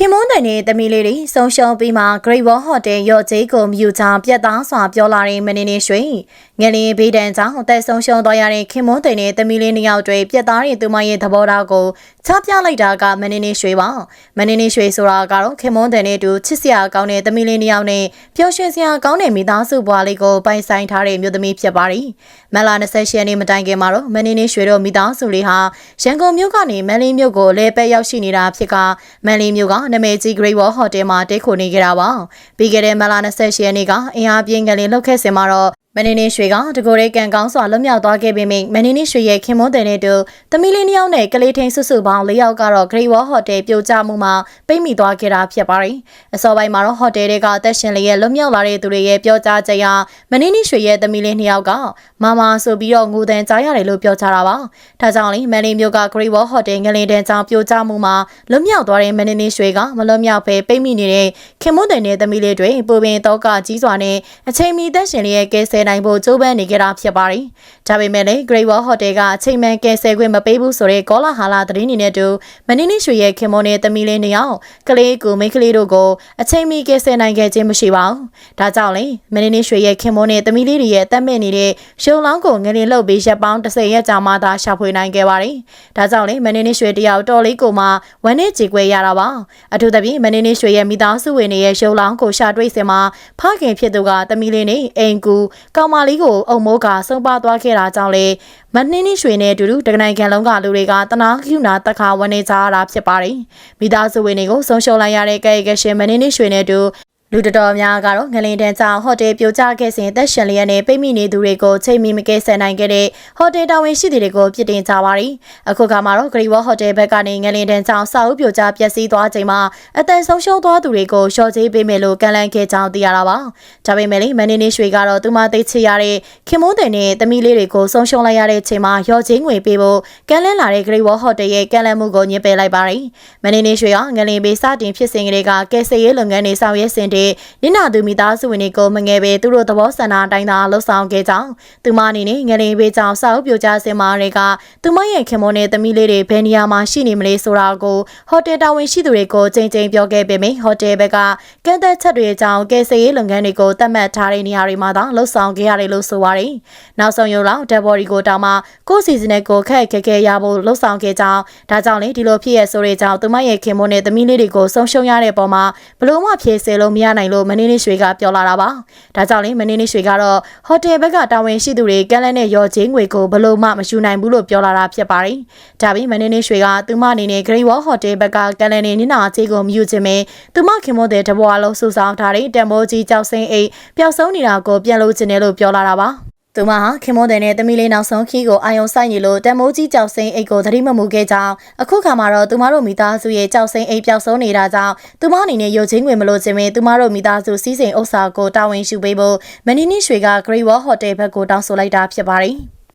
ခ င်မွန်းတိုင်နဲ့တမီလေးတွေဆုံးရှုံးပြီးမှ Great Wall Hotel ရော့ဂျေးကိုမြူချောင်ပြတ်သားစွာပြောလာတဲ့မင်းနေရွှေငလင်းဘေးဒဏ်ကြောင့်အသက်ဆုံးရှုံးသွားရတဲ့ခင်မွန်းတိုင်နဲ့တမီလေးနှစ်ယောက်တွေပြတ်သားတဲ့သူမရဲ့သဘောထားကိုချပြလိုက်တာကမင်းနေရွှေပါမင်းနေရွှေဆိုတာကတော့ခင်မွန်းတိုင်နဲ့တူချစ်စရာကောင်းတဲ့တမီလေးနှစ်ယောက်နဲ့ပျော်ရွှင်စရာကောင်းတဲ့မိသားစုဘွားလေးကိုပိုင်ဆိုင်ထားတဲ့မြို့သမီးဖြစ်ပါတယ်မလာ28ရက်နေ့မတိုင်ခင်မှာတော့မင်းနေရွှေတို့မိသားစုလေးဟာရန်ကုန်မြို့ကနေမန်လေးမြို့ကိုလဲပဲရောက်ရှိနေတာဖြစ်ကမန်လေးမြို့ကနမဲကြီး Great Wall Hotel မှာတိတ်ခိုနေကြတာပါပြီးခဲ့တဲ့မလာ28ရက်နေ့ကအင်အားပြင်းကလေးလှုပ်ခဲ့စင်မှာတော့ မင်းနေရွှေကတကိုယ်ရေးကန်ကောင်းစွာလွတ်မြောက်သွားခဲ့ပေမယ့်မင်းနေရွှေရဲ့ခင်မွန်းတဲ့နဲ့တူသမီးလေးနှစ်ယောက်နဲ့ကလေးထင်းဆွဆွပေါင်း၄ယောက်ကတော့ Great Wall Hotel ပြိုကျမှုမှာပိတ်မိသွားခဲ့တာဖြစ်ပါတယ်။အစောပိုင်းမှာတော့ hotel တွေကအသက်ရှင်လေးရဲ့လွတ်မြောက်လာတဲ့သူတွေရဲ့ပြောကြားချက်အရမင်းနေရွှေရဲ့သမီးလေးနှစ်ယောက်ကမမဆိုပြီးတော့ငိုတန်ကြားရတယ်လို့ပြောကြတာပါ။ဒါကြောင့်လေမန်လေးမျိုးက Great Wall Hotel ငလင်တန်းကြောင့်ပြိုကျမှုမှာလွတ်မြောက်သွားတဲ့မင်းနေရွှေကမလွတ်မြောက်ပဲပိတ်မိနေတဲ့ခင်မွန်းတဲ့နဲ့သမီးလေးတွေပူပင်တော့ကကြီးစွာနဲ့အချိန်မီသက်ရှင်လေးရဲ့ကဲဆယ်နိုင်ဖို့ကြိုးပမ်းနေကြတာဖြစ်ပါတယ်။ဒါပေမဲ့လည်း Great Wall Hotel ကအချိန်မှန်ကဲဆယ်ခွင့်မပေးဘူးဆိုတဲ့ကောလာဟာလာသတင်းတွေနဲ့တူမင်းနေရွှေရဲ့ခင်မွန်းနဲ့သမီးလေးနှစ်ယောက်ကလေးကိုမိန်းကလေးတို့ကိုအချိန်မီကဲဆယ်နိုင်ခဲ့ခြင်းမရှိပါဘူး။ဒါကြောင့်လေမင်းနေရွှေရဲ့ခင်မွန်းနဲ့သမီးလေးတွေရဲ့အသက်မဲ့နေတဲ့ရှုံလောင်းကိုငလင်လှုပ်ပြီးရက်ပေါင်း30ရက်ကြာမှသာရှာဖွေနိုင်ခဲ့ပါတယ်။ဒါကြောင့်လေမင်းနေရွှေတယောက်တော်လေးကိုမှဝမ်းနဲ့ကြေကွဲရတာပါ။အထူးသဖြင့်မင်းနေရွှေရဲ့မိသားစုဝင်တွေရဲ့ရှုံလောင်းကိုရှာတွေ့စင်မှာဖခင်ဖြစ်သူကသမီးလေးနဲ့အိမ်ကူကောင်မလေးကိုအုံမိုးကဆုံးပါသွားခဲ့တာကြောင့်လေမနှင်းနှင်းရွှေနဲ့အတူတူတကနိုင်ခံလုံးကလူတွေကတနာကျူနာတက်ခါဝနေကြရတာဖြစ်ပါတယ်။မိသားစုဝင်တွေကိုဆုံးရှုံးလိုက်ရတဲ့ကဲကရှင်မနှင်းနှင်းရွှေနဲ့အတူ လူတော်တော်များကတော့ငလင်တန်းကြောင့်ဟိုတယ်ပြိုကျခဲ့စဉ်သက်ရှင်လျက်နဲ့ပိတ်မိနေသူတွေကိုချိန်မီမကဲဆယ်နိုင်ခဲ့တဲ့ဟိုတယ်တာဝန်ရှိသူတွေကိုပြစ်တင်ကြပါရီအခုကမှတော့ဂရီဝဟိုတယ်ဘက်ကနေငလင်တန်းကြောင့်စာအုပ်ပြိုကျပျက်စီးသွားချိန်မှာအသက်ဆုံးရှုံးသွားသူတွေကိုရှော့ချေးပေးမယ်လို့ကန့်လန့်ခဲ့ကြောင်းသိရတာပါဒါပေမဲ့လည်းမန်နေနေရွှေကတော့သူမသိချရတဲ့ခင်မုန်းတဲ့နဲ့သမီးလေးတွေကိုဆုံးရှုံးလိုက်ရတဲ့ချိန်မှာရော့ချင်းငွေပေးဖို့ကန့်လန့်လာတဲ့ဂရီဝဟိုတယ်ရဲ့ကန့်လန့်မှုကိုညှစ်ပယ်လိုက်ပါရီမန်နေနေရွှေကငလင်ပေးစတင်ဖြစ်စဉ်ကလေးကကဲဆယ်ရေးလုပ်ငန်းတွေဆောင်ရွက်စဉ်တည်းနင်နာသူမိသားစုဝင်တွေကိုမငယ်ပဲသူတို့သဘောဆန္ဒအတိုင်းသာလှုပ်ဆောင်ခဲ့ကြောင်းသူမအနေနဲ့ငလင်ပေးကြောင်စာအုပ်ပြကြစင်မာတွေကသူမရဲ့ခင်မွန်နဲ့သမီးလေးတွေဘယ်နေရာမှာရှိနေမလဲဆိုတာကိုဟိုတယ်တာဝန်ရှိသူတွေကိုချိန်ချိန်ပြောခဲ့ပေမယ့်ဟိုတယ်ဘက်ကကန့်သက်ချက်တွေအကြောင်းကယ်ဆယ်ရေးလုပ်ငန်းတွေကိုသတ်မှတ်ထားတဲ့နေရာတွေမှာသာလှုပ်ဆောင်ခဲ့ရတယ်လို့ဆိုပါတယ်။နောက်ဆုံးရုံလောက်တက်ဘော်ဒီကိုတောင်မှကိုယ်စီစဉ်နဲ့ကိုခက်ခက်ခဲရဖို့လှုပ်ဆောင်ခဲ့ကြောင်းဒါကြောင့်လေဒီလိုဖြစ်ရဆိုတဲ့ကြောင့်သူမရဲ့ခင်မွန်နဲ့သမီးလေးတွေကိုဆုံးရှုံးရတဲ့ပုံမှာဘလို့မှဖြေစေလို့မရနိုင်လို့မနေနေရွှေကပြောလာတာပါ။ဒါကြောင့်လေမနေနေရွှေကတော့ဟိုတယ်ဘက်ကတာဝန်ရှိသူတွေကမ်းလန်းတဲ့ရော်ချင်းငွေကိုဘလို့မှမယူနိုင်ဘူးလို့ပြောလာတာဖြစ်ပါတယ်။ဒါပြီးမနေနေရွှေကသူမအနေနဲ့ Great Wall Hotel ဘက်ကကမ်းလန်းနေနင်းနာအခြေကိုမယူချင်ပဲသူမခင်မတဲ့တဘွားလုံးစူဆောင်ထားတဲ့တံမိုးကြီးကြောက်စင်းအိတ်ပျောက်ဆုံးနေတာကိုပြန်လို့ချင်တယ်လို့ပြောလာတာပါ။ သူမဟာခင်မွန်တဲ့နဲ့တမီလေးနောက်ဆုံးခီးကိုအာယုံဆိုင်နေလို့တမိုးကြီးကြောက်စိမ့်အိတ်ကိုသတိမမူခဲ့ကြောင်းအခုခါမှာတော့သူမတို့မိသားစုရဲ့ကြောက်စိမ့်အိတ်ပျောက်ဆုံးနေတာကြောင့်သူမအနေနဲ့ရုပ်ချင်းငွေမလို့ခြင်းပင်သူမတို့မိသားစုစီးစိမ်ဥစ္စာကိုတာဝန်ယူပေးဖို့မနီနီရွှေက Great Wall Hotel ဘက်ကိုတောင်းဆိုလိုက်တာဖြစ်ပါတယ်။